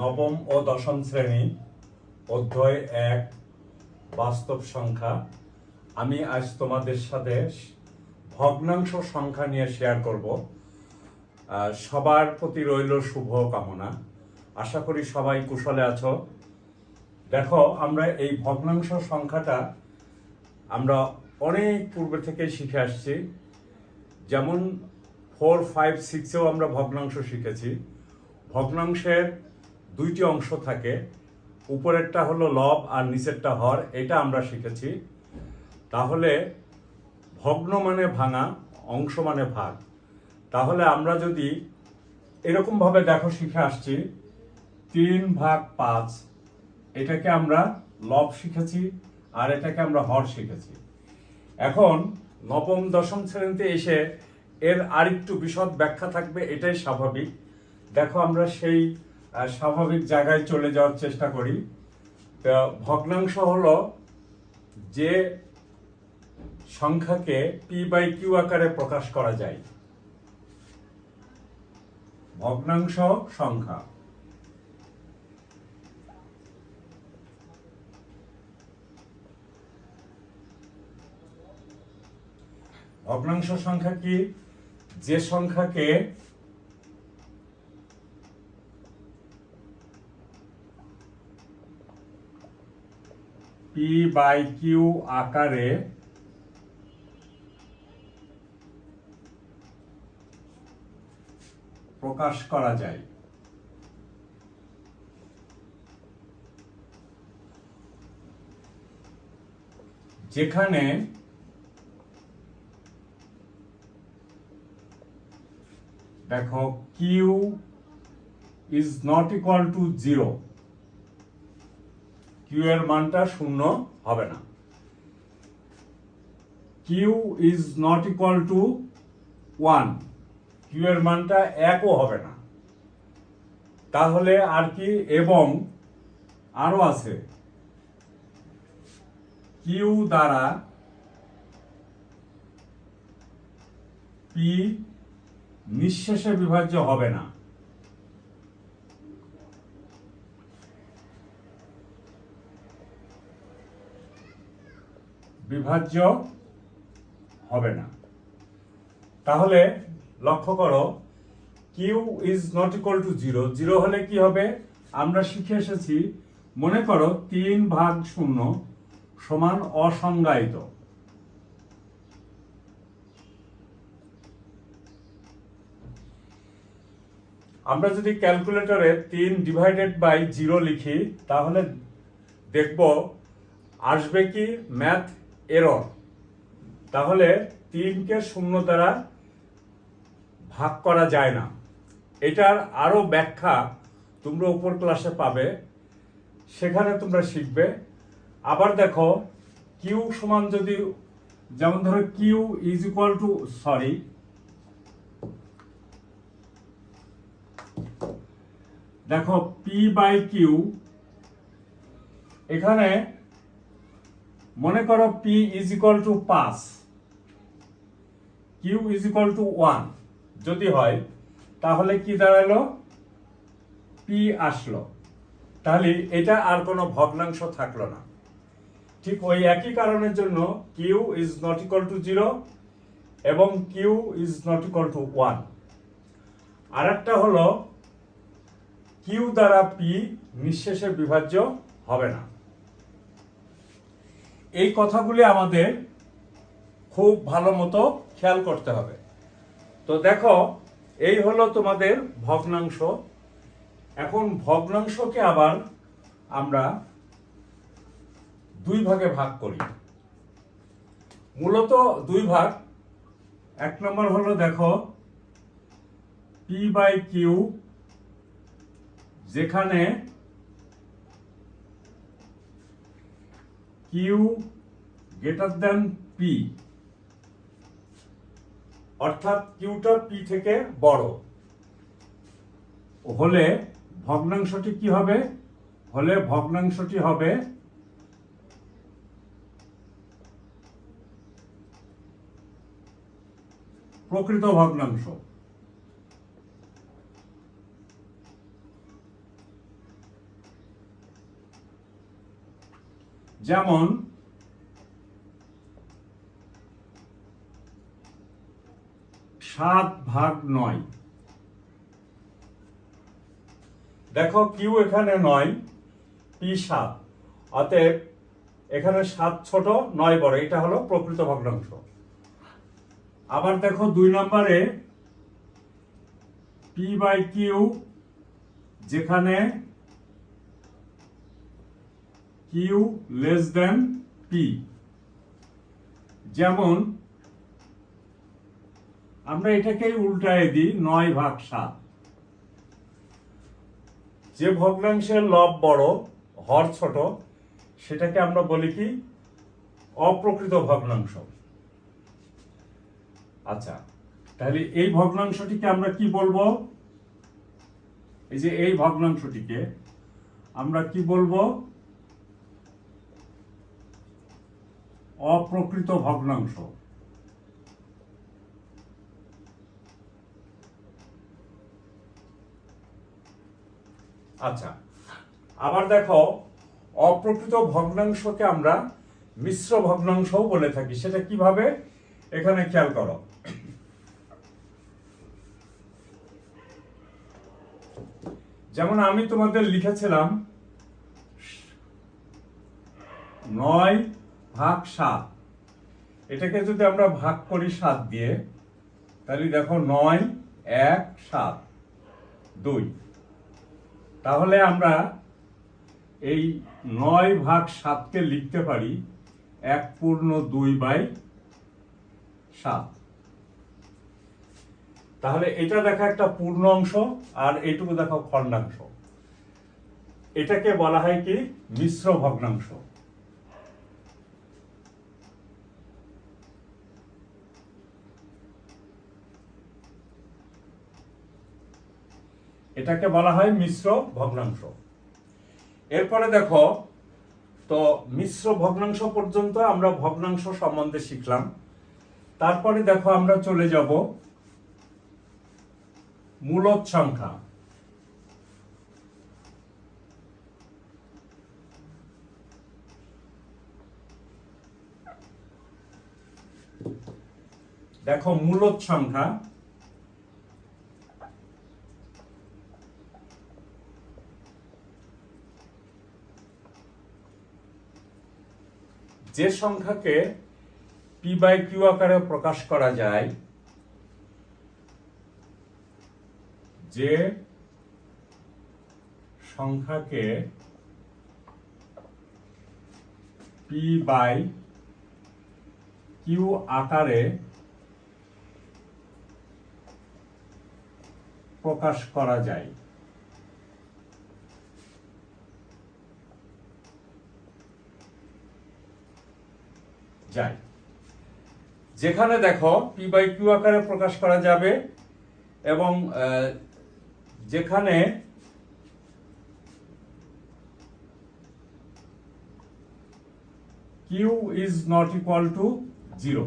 নবম ও দশম শ্রেণি, অধ্যায় এক, বাস্তব সংখ্যা। আমি আজ তোমাদের সাথে ভগ্নাংশ সংখ্যা নিয়ে শেয়ার করব। সবার প্রতি রইল শুভ কামনা। আশা করি সবাই কুশলে আছো। দেখো, আমরা এই ভগ্নাংশ সংখ্যাটা আমরা অনেক পূর্বে থেকে শিখে আসছি। যেমন ফোর ফাইভ সিক্সেও আমরা ভগ্নাংশ শিখেছি। ভগ্নাংশের দুইটি অংশ থাকে। উপরেরটা হলো লব আর নিচেরটা হর, এটা আমরা শিখেছি। তাহলে ভগ্ন মানে ভাঙা, অংশ মানে ভাগ। তাহলে আমরা যদি এরকমভাবে দেখো শিখে আসছি, তিন ভাগ পাঁচ, এটাকে আমরা লব শিখেছি আর এটাকে আমরা হর শিখেছি। এখন নবম, দশম শ্রেণীতে এসে এর আরেকটু বিশদ ব্যাখ্যা থাকবে, এটাই স্বাভাবিক। দেখো আমরা সেই স্বাভাবিক জায়গায় চলে যাওয়ার চেষ্টা করি। তো ভগ্নাংশ হলো যে সংখ্যাকে পি বাই কিউ আকারে প্রকাশ করা যায়। ভগ্নাংশ সংখ্যা। ভগ্নাংশ সংখ্যা কি? যে সংখ্যাকে পি বাই কিউ আকারে প্রকাশ করা যায়। যেখানে দেখো Q is not equal to zero Q এর মানটা শূন্য হবে না। Q is not equal to one Q এর মানটা একও হবে না। তাহলে আর কি এবং আরও আছে। কিউ দ্বারা পি নিঃশেষে বিভাজ্য হবে না। বিভাজ্য হবে না। তাহলে লক্ষ্য করো Q is not equal to zero zero হলে কি হবে? আমরা শিখে এসেছি, মনে করো তিন ভাগ শূন্য সমান অসংজ্ঞায়িত। আমরা যদি ক্যালকুলেটরে তিন ডিভাইডেড বাই জিরো লিখি, তাহলে দেখব, আসবে কি? ম্যাথ এরর তাহলে তিনকে শূন্য দ্বারা ভাগ করা যায় না। এটার আরও ব্যাখ্যা তোমরা উপর ক্লাসে পাবে। সেখানে তোমরা শিখবে। আবার দেখো কিউ সমান যদি, যেমন ধরো Q is equal to sorry দেখো পি বাই কিউ এখানে মনে করো পি ইজ ইকুয়াল টু পাঁচ Q is equal to one যদি হয়, তাহলে কি দাঁড়াল? পি আসলো। তাহলে এটা আর কোনো ভগ্নাংশ থাকল না। ঠিক ওই একই কারণের জন্য Q is not equal to zero এবং Q is not equal to one আর একটা হলো কিউ দ্বারা পি নিঃশেষে বিভাজ্য হবে না। এই কথাগুলি আমাদের খুব ভালো মতো খেয়াল করতে হবে। তো দেখো, এই হলো তোমাদের ভগ্নাংশ। এখন ভগ্নাংশকে আবার আমরা দুই ভাগে ভাগ করি। মূলত দুই ভাগ। এক নম্বর হলো দেখো, পি বাই কিউ, যেখানে কিউ গ্রেটার দেন পি অর্থাৎ কিউটা পি থেকে বড়। হলে ভগ্নাংশটি কি হবে? হলে ভগ্নাংশটি হবে প্রকৃত ভগ্নাংশ। যেমন, সাত ভাগ নয়। দেখো কিউ এখানে নয়, পি সাত। অতএব এখানে সাত ছোট, নয় বড়, এটা হলো প্রকৃত ভগ্নাংশ। আবার দেখো দুই নম্বরে, পি বাই কিউ যেখানে কিউ লেস দেন পি যেমন, আমরা এটাকেই উল্টায় দিই নয় ভাগ সাত। যে ভগ্নাংশের লব বড়, হর ছোট, সেটাকে আমরা বলি কি? অপ্রকৃত ভগ্নাংশ। আচ্ছা তাহলে এই ভগ্নাংশটিকে আমরা কি বলব? এই যে এই ভগ্নাংশটিকে আমরা কি বলব? অপ্রকৃত ভগ্নাংশ। আচ্ছা আবার দেখো, অপ্রকৃত ভগ্নাংশকে আমরা মিশ্র ভগ্নাংশও বলে থাকি। সেটা কীভাবে? এখানে খেয়াল করো। যেমন আমি তোমাদের লিখেছিলাম, নয় ভাগ সাত। এটাকে যদি আমরা ভাগ করি সাত দিয়ে, তাহলে দেখো নয়, এক, সাত, দুই। তাহলে আমরা এই নয় ভাগ সাতকে লিখতে পারি এক পূর্ণ দুই বাই সাত। তাহলে এটা দেখা একটা পূর্ণ অংশ আর এইটুকু দেখো খণ্ডাংশ। এটাকে বলা হয় কি? মিশ্র ভগ্নাংশ। এটাকে বলা হয় মিশ্র ভগ্নাংশ। এরপরে দেখো, তো মিশ্র ভগ্নাংশ পর্যন্ত আমরা ভগ্নাংশ সম্বন্ধে শিখলাম। তারপরে দেখো, আমরা চলে যাব মূলদ সংখ্যা। দেখো মূলদ সংখ্যা যে সংখ্যাকে পি বাই কিউ আকারে প্রকাশ করা যায়, যে সংখ্যাকে পি বাই কিউ আকারে প্রকাশ করা যায়। যায় যেখানে দেখো পি বাই কিউ আকারে প্রকাশ করা যাবে এবং যেখানে Q is not equal to zero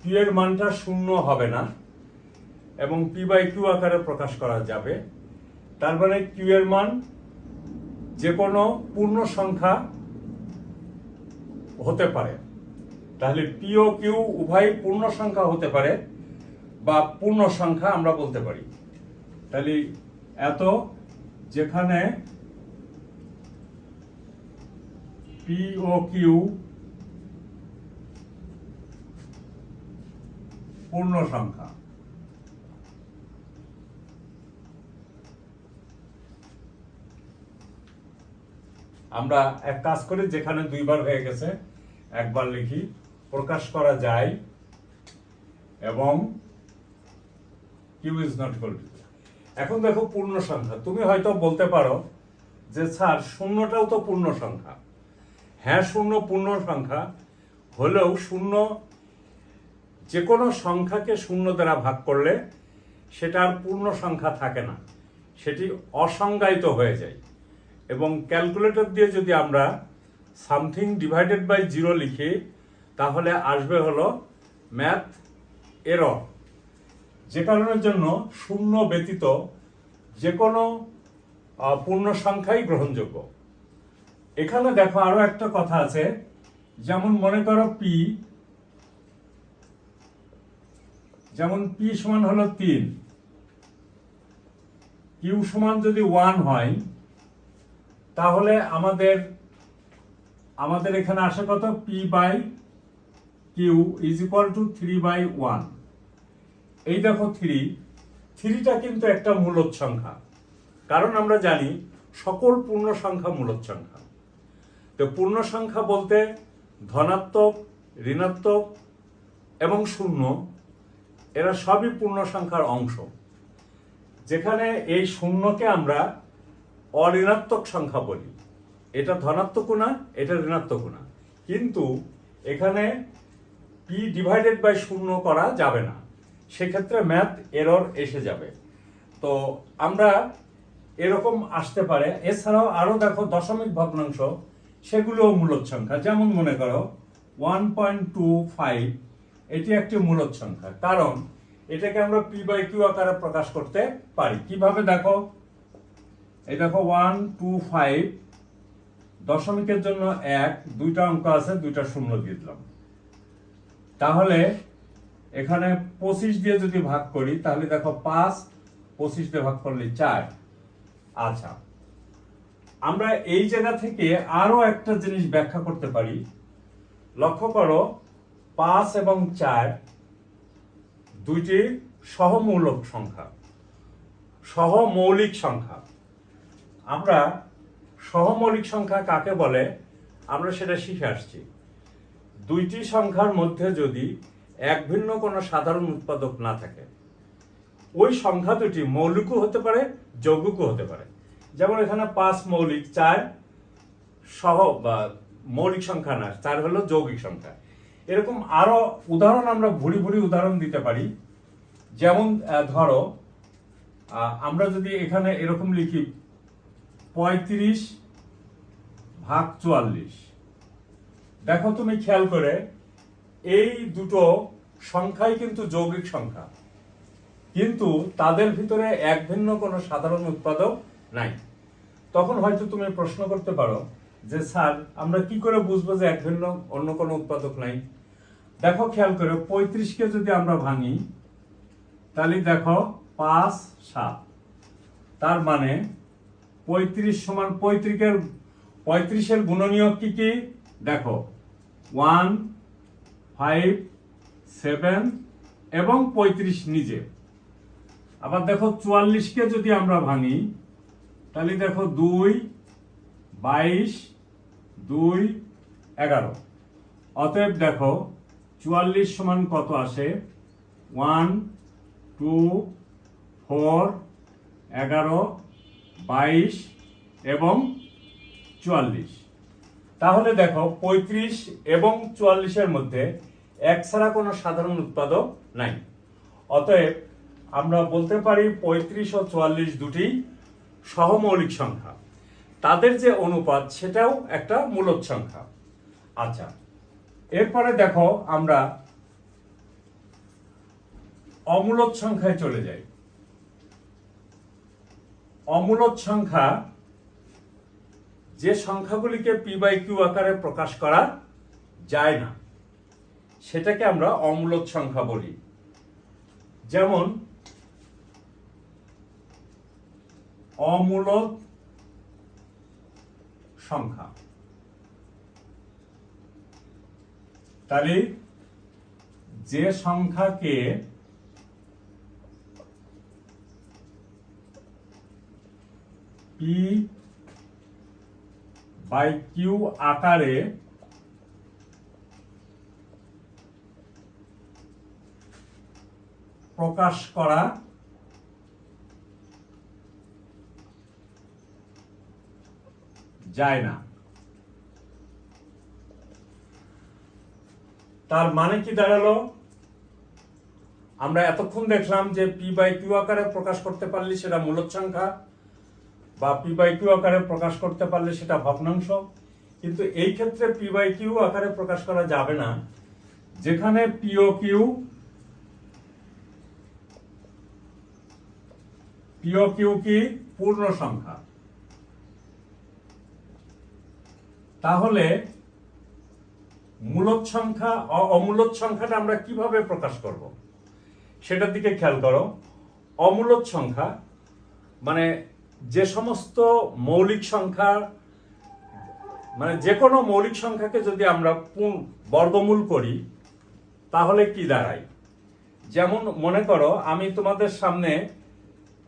Q এর মানটা শূন্য হবে না এবং পি বাই কিউ আকারে প্রকাশ করা যাবে। তার মানে কিউ এর মান যে কোনো পূর্ণ সংখ্যা হতে পারে। তাহলে পি ও কিউ উভয় পূর্ণ সংখ্যা হতে পারে বা পূর্ণ সংখ্যা আমরা বলতে পারি। তাহলে এত যেখানে পি ও কিউ পূর্ণ সংখ্যা আমরা এক কাজ করি, যেখানে দুইবার হয়ে গেছে একবার লিখি, প্রকাশ করা যায় এবং কিউ ইজ নট ইকুয়াল এখন দেখো পূর্ণ সংখ্যা। তুমি হয়তো বলতে পারো যে, স্যার, শূন্যটাও তো পূর্ণ সংখ্যা। হ্যাঁ শূন্য পূর্ণ সংখ্যা হলেও শূন্য যে কোনো সংখ্যাকে শূন্য দ্বারা ভাগ করলে সেটা আর পূর্ণ সংখ্যা থাকে না। সেটি অসংজ্ঞায়িত হয়ে যায়। এবং ক্যালকুলেটর দিয়ে যদি আমরা সামথিং ডিভাইডেড বাই জিরো লিখি, তাহলে আসবে হলো ম্যাথ এরর। যে কারণের জন্য শূন্য ব্যতীত যে কোনো পূর্ণ সংখ্যাই গ্রহণযোগ্য। এখানে দেখো আরও একটা কথা আছে, যেমন মনে করো পি, যেমন পি সমান হলো তিন, কিউ সমান যদি ওয়ান হয়, তাহলে আমাদের আমাদের এখানে আসে কত? P by Q is equal to three by one এই দেখো থ্রি থ্রিটা কিন্তু একটা মূলদ সংখ্যা। কারণ আমরা জানি সকল পূর্ণ সংখ্যা মূলদ সংখ্যা। তো পূর্ণ সংখ্যা বলতে ধনাত্মক, ঋণাত্মক এবং শূন্য, এরা সবই পূর্ণ সংখ্যার অংশ। যেখানে এই শূন্যকে আমরা অঋণাত্মক সংখ্যা বলি। এটা ধনাত্মক না, এটা ঋণাত্মক না। কিন্তু এখানে পি ডিভাইডেড বাই শূন্য করা যাবে না। সেক্ষেত্রে ম্যাথ এরর এসে যাবে। তো আমরা এরকম আসতে পারে। এছাড়াও আরও দেখো দশমিক ভগ্নাংশ, সেগুলোও মূলদ সংখ্যা। যেমন মনে করো ওয়ান পয়েন্ট টু ফাইভ এটি একটি মূলদ সংখ্যা। কারণ এটাকে আমরা পি বাই কিউ আকারে প্রকাশ করতে পারি। কীভাবে দেখো? এই দেখো ওয়ান টু ফাইভ দশমিকের জন্য এক, দুইটা অঙ্ক আছে, দুইটা শূন্য দিয়ে দিলাম। তাহলে এখানে পঁচিশ দিয়ে যদি ভাগ করি, তাহলে দেখো পাঁচ, পঁচিশ দিয়ে ভাগ করলে চার। আচ্ছা আমরা এই জায়গা থেকে আরও একটা জিনিস ব্যাখ্যা করতে পারি। লক্ষ্য করো, পাঁচ এবং চার দুইটি সহমূলক সংখ্যা, সহমৌলিক সংখ্যা। আমরা সহমৌলিক সংখ্যা কাকে বলে? আমরা সেটা শিখে আসছি। দুইটি সংখ্যার মধ্যে যদি এক ভিন্ন কোনো সাধারণ উৎপাদক না থাকে, ওই সংখ্যা দুটি মৌলিকও হতে পারে, যৌগিকও হতে পারে। যেমন এখানে পাঁচ মৌলিক, চার সহ বা মৌলিক সংখ্যা না, চার হলো যৌগিক সংখ্যা। এরকম আরও উদাহরণ আমরা ভুরি ভুরি উদাহরণ দিতে পারি। যেমন ধরো আমরা যদি এখানে এরকম লিখি পঁয়ত্রিশ ভাগ চুয়াল্লিশ। দেখো তুমি খেয়াল করে, এই দুটো সংখ্যাই কিন্তু যৌগিক সংখ্যা। কিন্তু তাদের ভিতরে এক ভিন্ন কোনো সাধারণ উৎপাদক নাই। তখন হয়তো তুমি প্রশ্ন করতে পারো যে, স্যার, আমরা কি করে বুঝব যে এক ভিন্ন অন্য কোনো উৎপাদক নাই? দেখো, খেয়াল করে, পঁয়ত্রিশকে যদি আমরা ভাঙি, তাহলে দেখো, পাঁচ, সাত। তার মানে পঁয়ত্রিশ সমান পঁয়ত্রিকের, পঁয়ত্রিশের গুণনীয়ক কি কি? দেখো ওয়ান ফাইভ সেভেন এবং পঁয়ত্রিশ নিজে। আবার দেখো চুয়াল্লিশকে যদি আমরা ভাঙি, তাহলে দেখো দুই, বাইশ, দুই, এগারো। অতএব দেখো, চুয়াল্লিশ সমান কত আসে? ওয়ান টু ফোর এগারো বাইশ এবং চুয়াল্লিশ। তাহলে দেখো, পঁয়ত্রিশ এবং চুয়াল্লিশের মধ্যে এক ছাড়া কোনো সাধারণ উৎপাদক নাই। অতএব আমরা বলতে পারি পঁয়ত্রিশ ও চুয়াল্লিশ দুটি সহমৌলিক সংখ্যা। তাদের যে অনুপাত, সেটাও একটা মূলদ সংখ্যা। আচ্ছা এরপরে দেখো আমরা অমূলদ সংখ্যায় চলে যাই। অমূলদ সংখ্যা, যে সংখ্যাগুলিকে পি বাই কিউ আকারে প্রকাশ করা যায় না। সেটাকে আমরা অমূলদ সংখ্যা বলি। যেমন অমূলদ সংখ্যা। তাহলে, যে সংখ্যাকে পি বাই কিউ আকারে প্রকাশ করা যায় না। তার মানে কি দাঁড়াল? আমরা এতক্ষণ দেখলাম যে পি বাই কিউ আকারে প্রকাশ করতে পারলে সেটা মূলদ সংখ্যা। বা পি বাই কিউ আকারে প্রকাশ করতে পারলে সেটা ভগ্নাংশ। কিন্তু এই ক্ষেত্রে পি বাই কিউ আকারে প্রকাশ করা যাবে না। যেখানে পিও কিউ পিও কিউ কি পূর্ণ সংখ্যা। তাহলে মূলত সংখ্যা অমূলত সংখ্যাটা আমরা কীভাবে প্রকাশ করব? সেটার দিকে খেয়াল করো। অমূলত সংখ্যা মানে যে সমস্ত মৌলিক সংখ্যা মানে যে কোনো মৌলিক সংখ্যাকে যদি আমরা বর্গমূল করি, তাহলে কি দাঁড়ায়? যেমন মনে করো, আমি তোমাদের সামনে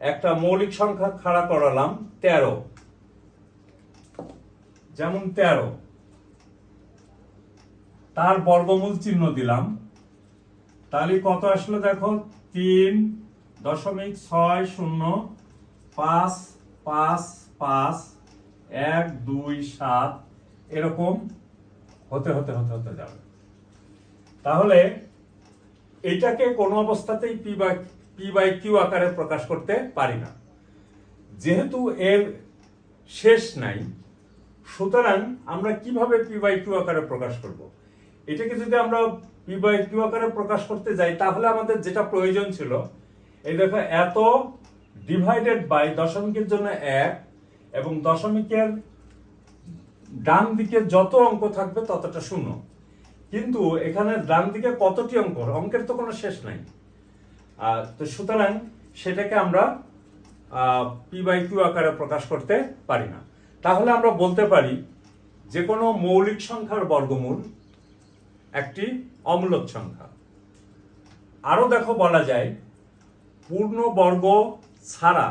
একটা মৌলিক সংখ্যা খাড়া করালাম তেরো। যেমন তেরো। তার বর্গমূল চিহ্ন দিলাম। তাহলে কত আসলো দেখো? তিন দশমিক ছয় শূন্য পাঁচ পাঁচ পাঁচ, এক, দুই, সাত, এরকম হতে হতে হতে হতে যাবে। তাহলে এটাকে কোনো অবস্থাতেই P by P by Q আকারে প্রকাশ করতে পারি না। যেহেতু এর শেষ নাই, সুতরাং আমরা কীভাবে পি বাই কিউ আকারে প্রকাশ করব? এটাকে যদি আমরা পি বাই কিউ আকারে প্রকাশ করতে যাই, তাহলে আমাদের যেটা প্রয়োজন ছিল, এই দেখো, এত ডিভাইডেড বাই দশমিকের জন্য এক এবং দশমিকের ডান দিকে যত অঙ্ক থাকবে ততটা শূন্য। কিন্তু এখানে ডান দিকে কতটি অঙ্ক? অঙ্কের তো কোনো শেষ নাই। আহ, তো সুতরাং সেটাকে আমরা পি বাই কিউ আকারে প্রকাশ করতে পারি না। তাহলে আমরা বলতে পারি যে কোনো মৌলিক সংখ্যার বর্গমূল একটি অমূলক সংখ্যা। আরও দেখো বলা যায় পূর্ণ বর্গ ছাড়া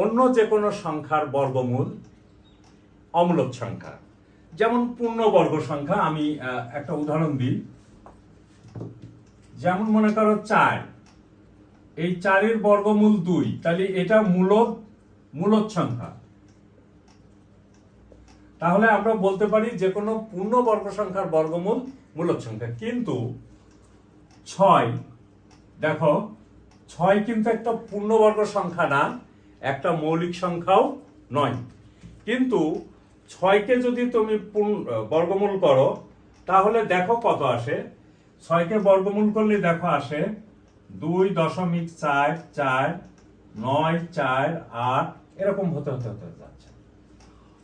অন্য যে কোনো সংখ্যার বর্গমূল অমূলক সংখ্যা। যেমন পূর্ণবর্গ সংখ্যা, আমি একটা উদাহরণ দিই। যেমন মনে করো চার, এই চারের বর্গমূল দুই, তাহলে এটা মূলত মূলত সংখ্যা। তাহলে আমরা বলতে পারি যে কোনো পূর্ণবর্গ সংখ্যার বর্গমূল মূলত সংখ্যা। কিন্তু ছয়, দেখো ছয় কিন্তু একটা পূর্ণবর্গ সংখ্যা না, একটা মৌলিক সংখ্যাও নয়। কিন্তু ছয়কে যদি তুমি বর্গমূল করো, তাহলে দেখো কত আসে। ছয়কে বর্গমূল করলে দেখো আসে দুই দশমিক চার চার নয় চার আট, এরকম হতে হতে হতে যাচ্ছে।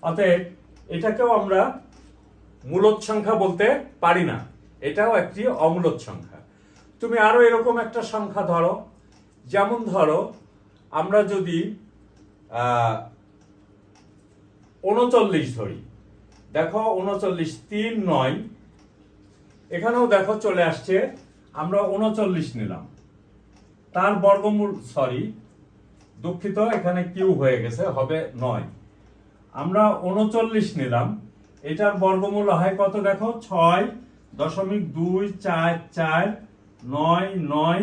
অতএব এটাকেও আমরা মূলত সংখ্যা বলতে পারি না। এটাও একটি অমূলত সংখ্যা। তুমি আরও এরকম একটা সংখ্যা ধরো। যেমন ধরো, আমরা যদি উনচল্লিশ ধরি, দেখো উনচল্লিশ তিন নয়, এখানেও দেখো চলে আসছে, আমরা উনচল্লিশ নিলাম। তার বর্গমূল সরি দুঃখিত, এখানে কিউ হয়ে গেছে, হবে নয়। আমরা উনচল্লিশ নিলাম, এটার বর্গমূল হয় কত দেখো? ছয় দশমিক দুই চার চার নয় নয়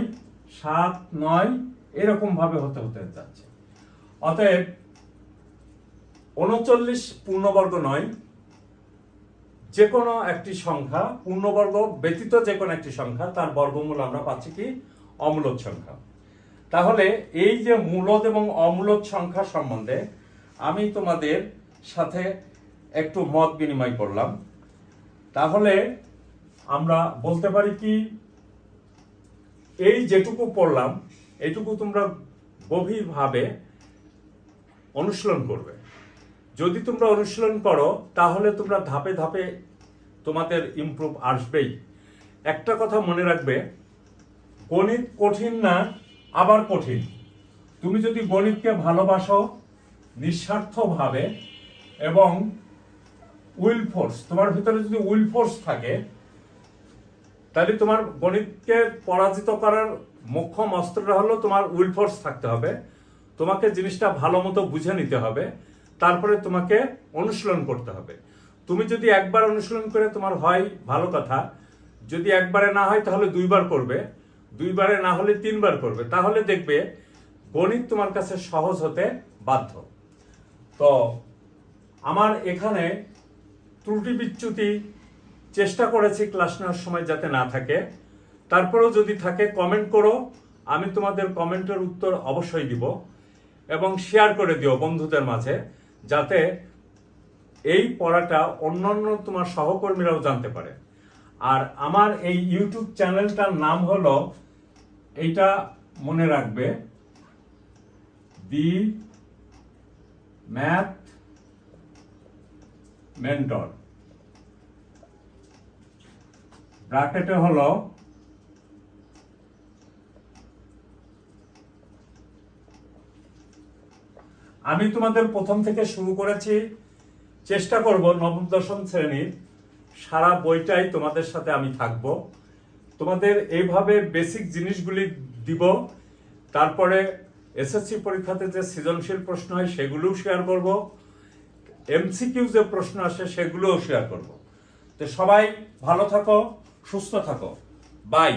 সাত, নয়, এরকম ভাবে হতে হতে যাচ্ছে। অতএব উনচল্লিশ পূর্ণবর্গ নয় যে কোনো একটি সংখ্যা, পূর্ণবর্গ ব্যতীত যে কোনো একটি সংখ্যা, তার বর্গমূল আমরা পাচ্ছি কি? অমূলত সংখ্যা। তাহলে এই যে মূলত এবং অমূলত সংখ্যা সম্বন্ধে আমি তোমাদের সাথে একটু মত বিনিময় করলাম। তাহলে আমরা বলতে পারি কি? এই যেটুকু পড়লাম এটুকু তোমরা গভীরভাবে অনুশীলন করবে। যদি তোমরা অনুশীলন করো, তাহলে তোমরা ধাপে ধাপে তোমাদের ইমপ্রুভ আসবেই। একটা কথা মনে রাখবে, গণিত কঠিন না, আবার কঠিন। তুমি যদি গণিতকে ভালোবাসো, নিঃস্বার্থভাবে, এবং উইল ফোর্স, তোমার ভিতরে যদি উইল ফোর্স থাকে তাহলে তোমার গণিতকে পরাজিত করার মোক্ষম অস্ত্রটা হলো তোমার উইল ফোর্স থাকতে হবে। তোমাকে জিনিসটা ভালো মতো বুঝে নিতে হবে। তারপরে তোমাকে অনুশীলন করতে হবে। তুমি যদি একবার অনুশীলন করে তোমার হয় ভালো কথা। যদি একবারে না হয় তাহলে দুইবার করবে। দুইবারে না হলে তিনবার করবে। তাহলে দেখবে গণিত তোমার কাছে সহজ হতে বাধ্য। তো আমার এখানে ত্রুটি বিচ্যুতি চেষ্টা করেছি ক্লাস নেওয়ার সময় যাতে না থাকে। তারপরেও যদি থাকে কমেন্ট করো। আমি তোমাদের কমেন্টের উত্তর অবশ্যই দিব এবং শেয়ার করে দিও বন্ধুদের মাঝে যাতে এই পড়াটা অন্যান্য তোমার সহকর্মীরাও জানতে পারে। আর আমার এই ইউটিউব চ্যানেলটার নাম হলো, এইটা মনে রাখবে দি ম্যাথ মেন্টর ব্র্যাকেটে হলো আমি তোমাদের প্রথম থেকে শুরু করেছি, চেষ্টা করব নবম, দশম শ্রেণির সারা বইটাই তোমাদের সাথে আমি থাকব। তোমাদের এইভাবে বেসিক জিনিসগুলি দিব, তারপরে এসএসসি পরীক্ষাতে যে সৃজনশীল প্রশ্ন হয় সেগুলোও শেয়ার করব এমসিকিউ যে প্রশ্ন আসে সেগুলোও শেয়ার করব। তো সবাই ভালো থাকো। সুস্থ থাকো। বাই